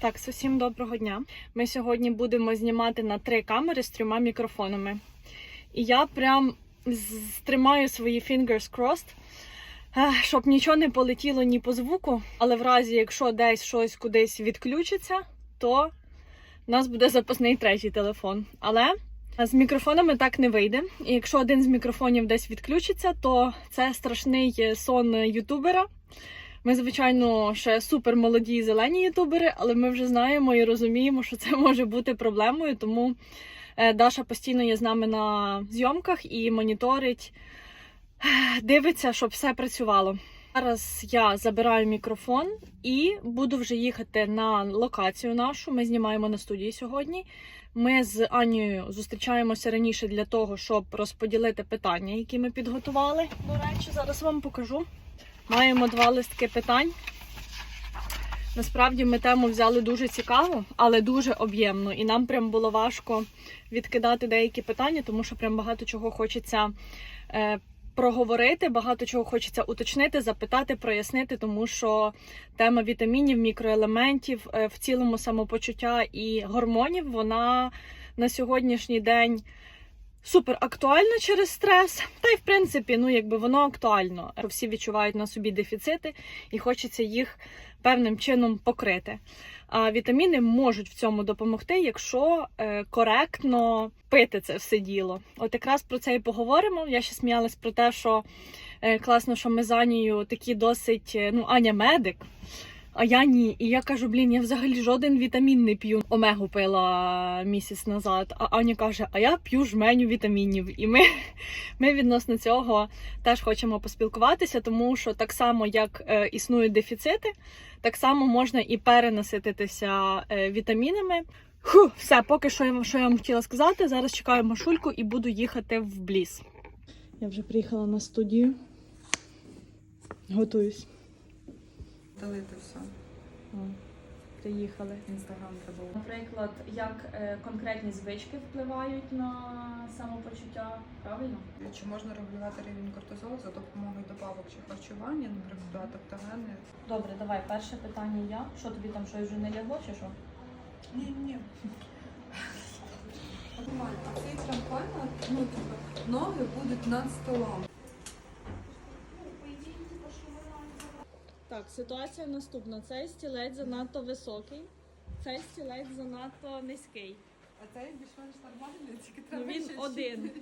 Так, усім доброго дня. Ми сьогодні будемо знімати на три камери з трьома мікрофонами. І я прям з- тримаю свої fingers crossed, е, щоб нічого не полетіло ні по звуку. Але в разі, якщо десь щось кудись відключиться, то у нас буде запасний третій телефон. Але з мікрофонами так не вийде. І якщо один з мікрофонів десь відключиться, то це страшний сон ютубера. Ми, звичайно, ще супер молоді і зелені ютубери, але ми вже знаємо і розуміємо, що це може бути проблемою. Тому е, Даша постійно є з нами на зйомках і моніторить, е, дивиться, щоб все працювало. Зараз я забираю мікрофон і буду вже їхати на локацію нашу. Ми знімаємо на студії сьогодні. Ми з Анією зустрічаємося раніше для того, щоб розподілити питання, які ми підготували. До речі, зараз вам покажу. Маємо два листки питань. Насправді ми тему взяли дуже цікаву, але дуже об'ємну. І нам прям було важко відкидати деякі питання, тому що прям багато чого хочеться е, проговорити, багато чого хочеться уточнити, запитати, прояснити, тому що тема вітамінів, мікроелементів, е, в цілому самопочуття і гормонів, вона на сьогоднішній день супер актуальна через стрес. Та й в принципі, ну якби воно актуально. Всі відчувають на собі дефіцити і хочеться їх певним чином покрити. А вітаміни можуть в цьому допомогти, якщо е, коректно пити це все діло. От якраз про це і поговоримо. Я ще сміялась про те, що е, класно, що ми з Анією такі досить, е, ну, Аня медик. А я ні. І я кажу, блін, я взагалі жоден вітамін не п'ю. Омегу пила місяць назад. А Аня каже, а я п'ю жменю вітамінів. І ми, ми відносно цього теж хочемо поспілкуватися, тому що так само, як е, існують дефіцити, так само можна і перенасититися е, вітамінами. Фу, все, поки що я, що я вам хотіла сказати. Зараз чекаю машульку і буду їхати в бліс. Я вже приїхала на студію. Готуюсь. Далити все. Приїхали. Інстаграм треба. Наприклад, як е, конкретні звички впливають на самопочуття, правильно? Чи можна регулювати рівень кортизолу за допомогою добавок чи харчування, наприклад, адаптогени? Добре, давай, перше питання я. Що тобі там щось вже не лягло чи що? Ні, ні. Нормально. А цей трамплайн, ну, типу, ноги будуть над столом. Так, ситуація наступна. Цей стілець занадто високий, цей стілець занадто низький. А цей більш-менш нормальний, тільки Ну, він ще один. ручка.